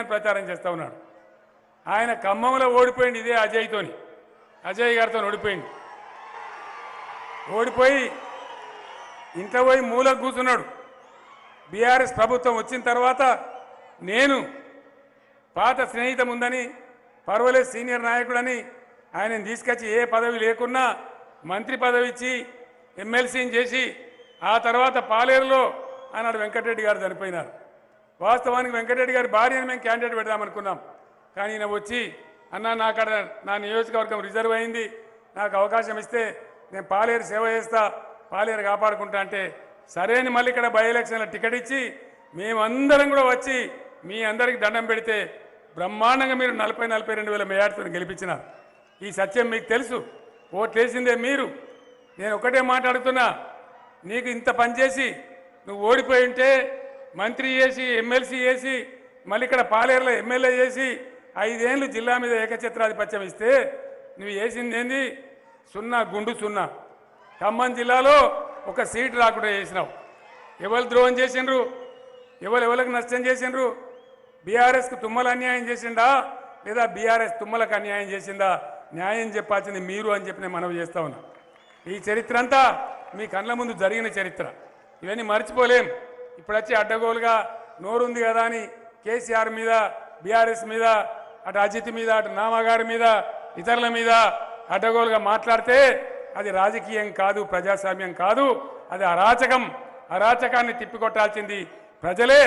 ప్రచారం చేస్తూ ఉన్నాడు. ఆయన ఖమ్మంలో ఓడిపోయింది ఇదే అజయ్తోని. అజయ్ గారితో ఓడిపోయింది. ఓడిపోయి ఇంట్లో పోయి మూలకు కూర్చున్నాడు. బీఆర్ఎస్ ప్రభుత్వం వచ్చిన తర్వాత నేను పాత స్నేహితం ఉందని పర్వాలేదు సీనియర్ నాయకుడని ఆయనను తీసుకొచ్చి ఏ పదవి లేకున్నా మంత్రి పదవి ఇచ్చి ఎమ్మెల్సీని చేసి ఆ తర్వాత పాలేరులో ఆనాడు వెంకటరెడ్డి గారు చనిపోయినారు. వాస్తవానికి వెంకటరెడ్డి గారి భార్యను మేము క్యాండిడేట్ పెడదామనుకున్నాం. కానీ ఈయన వచ్చి అన్న నాకడ నా నియోజకవర్గం రిజర్వ్ అయింది. నాకు అవకాశం ఇస్తే నేను పాలేరు సేవ చేస్తా పాలేరు కాపాడుకుంటా అంటే సరే అని మళ్ళీ ఇక్కడ బై ఎలక్షన్లో టికెట్ ఇచ్చి మేమందరం కూడా వచ్చి మీ అందరికి దండం పెడితే బ్రహ్మాండంగా మీరు నలభై నలభై రెండు వేల మేయాడుతో గెలిపించినారు ఈ సత్యం మీకు తెలుసు. ఓట్లేసిందే మీరు. నేను ఒకటే మాట్లాడుతున్నా. నీకు ఇంత పనిచేసి నువ్వు ఓడిపోయి ఉంటే మంత్రి చేసి ఎమ్మెల్సీ చేసి మళ్ళీ ఇక్కడ పాలేరులో ఎమ్మెల్యే చేసి ఐదేళ్ళు జిల్లా మీద ఏకఛత్రాధిపత్యం ఇస్తే నువ్వు చేసింది ఏంది సున్నా గుండు సున్నా. ఖమ్మం జిల్లాలో ఒక సీట్ రాకుండా చేసినావు. ఎవరు ద్రోహం చేసిండ్రు? ఎవరు ఎవరికి నష్టం చేసిండ్రు? బీఆర్ఎస్కి తుమ్మల అన్యాయం చేసిండా? లేదా బీఆర్ఎస్ తుమ్మలకు అన్యాయం చేసిందా? న్యాయం చెప్పాల్సింది మీరు అని చెప్పి నేను మనవి చేస్తా ఉన్నా. ఈ చరిత్ర అంతా మీ కళ్ళ ముందు జరిగిన చరిత్ర. ఇవన్నీ మర్చిపోలేం. ఇప్పుడొచ్చి అడ్డగోలుగా నోరుంది కదా అని కేసీఆర్ మీద బీఆర్ఎస్ మీద అటు అజిత్ మీద అటు నామగారి మీద ఇతరుల మీద అడ్డగోలుగా మాట్లాడితే అది రాజకీయం కాదు ప్రజాస్వామ్యం కాదు అది అరాచకం. అరాచకాన్ని తిప్పికొట్టాల్సింది ప్రజలే.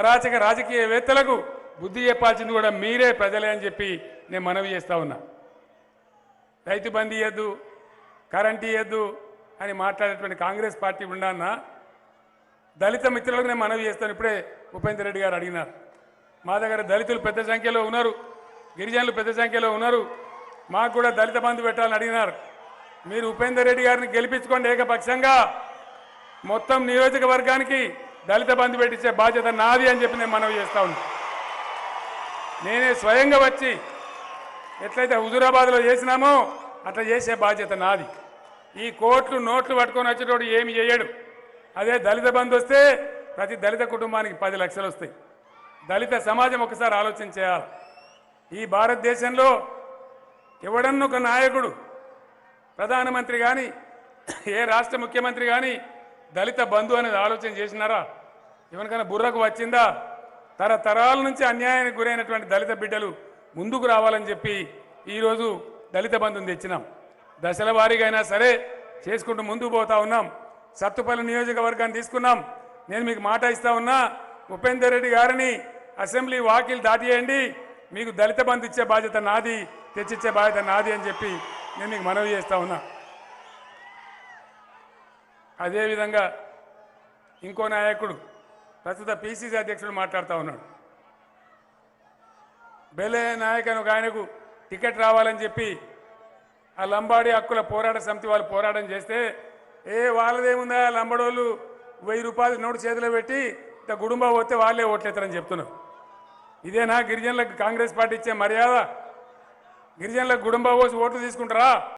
అరాచక రాజకీయవేత్తలకు బుద్ధి చెప్పాల్సింది కూడా మీరే ప్రజలే అని చెప్పి నేను మనవి చేస్తా ఉన్నా. రైతు బందీ ఇవ్వద్దు కరెంట్ ఇవ్వద్దు అని మాట్లాడేటువంటి కాంగ్రెస్ పార్టీ ఉండన్నా దళిత మిత్రులకు నేను మనవి చేస్తాను. ఇప్పుడే ఉపేందర్ రెడ్డి గారు అడిగినారు. మా దగ్గర దళితులు పెద్ద సంఖ్యలో ఉన్నారు. గిరిజనులు పెద్ద సంఖ్యలో ఉన్నారు. మాకు కూడా దళిత బంధు పెట్టాలని అడిగినారు. మీరు ఉపేందర్ రెడ్డి గారిని గెలిపించుకోండి ఏకపక్షంగా. మొత్తం నియోజకవర్గానికి దళిత బంధు పెట్టించే బాధ్యత నాది అని చెప్పి నేను మనవి చేస్తా ఉన్నా. నేనే స్వయంగా వచ్చి ఎట్లయితే హుజూరాబాద్లో చేసినామో అట్లా చేసే బాధ్యత నాది. ఈ కోట్లు నోట్లు పట్టుకొని వచ్చేటోడు ఏమి చేయడు. అదే దళిత బంధు వస్తే ప్రతి దళిత కుటుంబానికి పది లక్షలు వస్తాయి. దళిత సమాజం ఒకసారి ఆలోచన చేయాలి. ఈ భారతదేశంలో ఎవడన్నొక ఒక నాయకుడు ప్రధానమంత్రి కానీ ఏ రాష్ట్ర ముఖ్యమంత్రి కానీ దళిత బంధు అనేది ఆలోచన చేసినారా? ఎవరికైనా బుర్రకు వచ్చిందా? తరతరాల నుంచి అన్యాయానికి గురైనటువంటి దళిత బిడ్డలు ముందుకు రావాలని చెప్పి ఈరోజు దళిత బంధుని తెచ్చినాం. దశల వారీగా అయినా సరే చేసుకుంటూ ముందుకు పోతా ఉన్నాం. సత్తుపల్లి నియోజకవర్గాన్ని తీసుకున్నాం. నేను మీకు మాట ఇస్తా ఉన్నా ఉపేందర్ రెడ్డి గారిని అసెంబ్లీ వాకిల్ దాటియండి. మీకు దళిత బంధు ఇచ్చే బాధ్యత నాది తెచ్చిచ్చే బాధ్యత నాది అని చెప్పి నేను మీకు మనవి చేస్తా ఉన్నా. అదేవిధంగా ఇంకో నాయకుడు ప్రస్తుత పిసిసి అధ్యక్షుడు మాట్లాడుతూ ఉన్నాడు. బెలే నాయక్ అని ఒక ఆయనకు టికెట్ రావాలని చెప్పి ఆ లంబాడి హక్కుల పోరాట సమితి వాళ్ళు పోరాటం చేస్తే ఏ వాళ్ళదేముందా? లంబడోళ్ళు వెయ్యి రూపాయలు నోటు చేతిలో పెట్టి ఇంత గుడుంబా పోతే వాళ్ళే ఓట్లేస్తారని చెప్తున్నారు. ఇదేనా? గిరిజనులకు కాంగ్రెస్ పార్టీ ఇచ్చే మర్యాద? గిరిజనులకు గుడుంబా పోసి ఓట్లు తీసుకుంటారా?